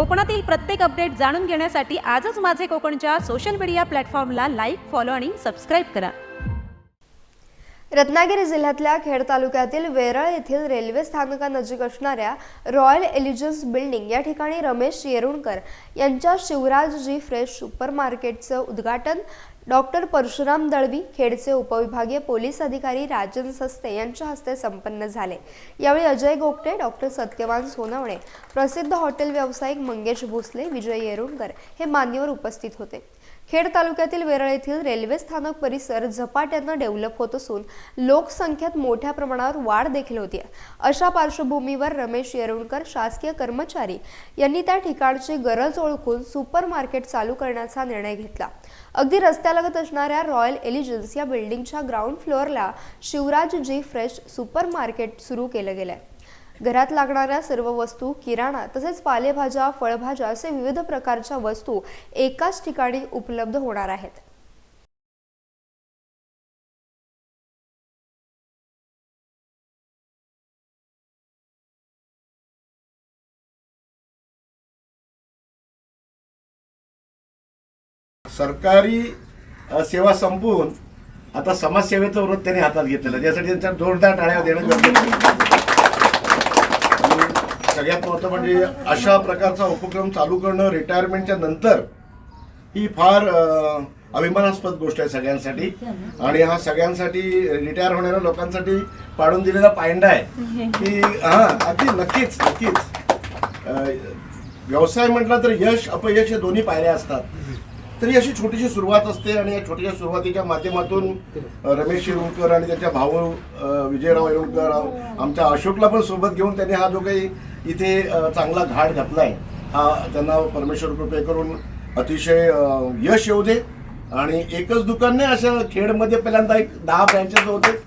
कोकणातील प्रत्येक अपडेट जाणून घेण्यासाठी आजच माझे कोकणच्या सोशल मीडिया प्लॅटफॉर्मला लाईक फॉलो आणि सबस्क्राईब करा. रत्नागिरी जिल्ह्यातल्या खेड तालुक्यातील वेरळ येथील रेल्वे स्थानकानजीक असणाऱ्या रॉयल एलिजन्स बिल्डिंग या ठिकाणी रमेश येरुणकर यांच्या शिवराजजी फ्रेश सुपर मार्केटचं उद्घाटन डॉक्टर परशुराम दळवी खेडचे उपविभागीय पोलीस अधिकारी राजन सस्ते यांच्या हस्ते संपन्न झाले. यावेळी अजय गोगटे डॉक्टर सत्यवान सोनवणे प्रसिद्ध हॉटेल व्यावसायिक मंगेश भोसले विजय येरुणकर हे मान्यवर उपस्थित होते. खेड तालुक्यातील वेरळ येथील रेल्वे स्थानक परिसर झपाट्यानं डेव्हलप होत असून लोकसंख्येत मोठ्या प्रमाणावर वाढ देखील होती अशा पार्श्वभूमीवर रमेश येरुणकर शासकीय कर्मचारी यांनी त्या ठिकाणची गरज ओळखून सुपर मार्केट चालू करण्याचा निर्णय घेतला. अगदी रस्त्या रस्त्यालगत असणाऱ्या रॉयल एलिजन्स या बिल्डिंगच्या ग्राउंड फ्लोअरला Shivraj ji fresh super market सुरू केलं गेलंय. घरात लागणाऱ्या सर्व वस्तू किराणा तसेच पालेभाज्या फळभाज्या असे विविध प्रकारच्या वस्तू एकाच ठिकाणी उपलब्ध होणार आहेत. सरकारी सेवा संपवून आता समाजसेवेचं व्रत त्यांनी हातात घेतलेलं त्यासाठी त्यांच्या जोरदार टाळ्या देणं गरजेचं सगळ्यात महत्त्व म्हणजे अशा प्रकारचा उपक्रम चालू करणं रिटायरमेंटच्या नंतर ही फार अभिमानास्पद गोष्ट आहे सगळ्यांसाठी. आणि हा सगळ्यांसाठी रिटायर होणाऱ्या लोकांसाठी पाडून दिलेला पायंडा आहे. की हा अगदी नक्कीच नक्कीच. व्यवसाय म्हटला तर यश अपयश हे दोन्ही पायऱ्या असतात. तरी अशी छोटीशी सुरुवात असते आणि या छोट्याशा सुरुवातीच्या माध्यमातून रमेश येरुणकर आणि त्यांच्या भाऊ विजयराव येरुणकर आमच्या अशोकला पण सोबत घेऊन त्यांनी हा जो काही इथे चांगला घाट घातलाय हा त्यांना परमेश्वर कृपे करून अतिशय यश येऊ दे आणि एकच दुकान नाही अशा खेडमध्ये पहिल्यांदा एक दहा ब्रँचेस होते.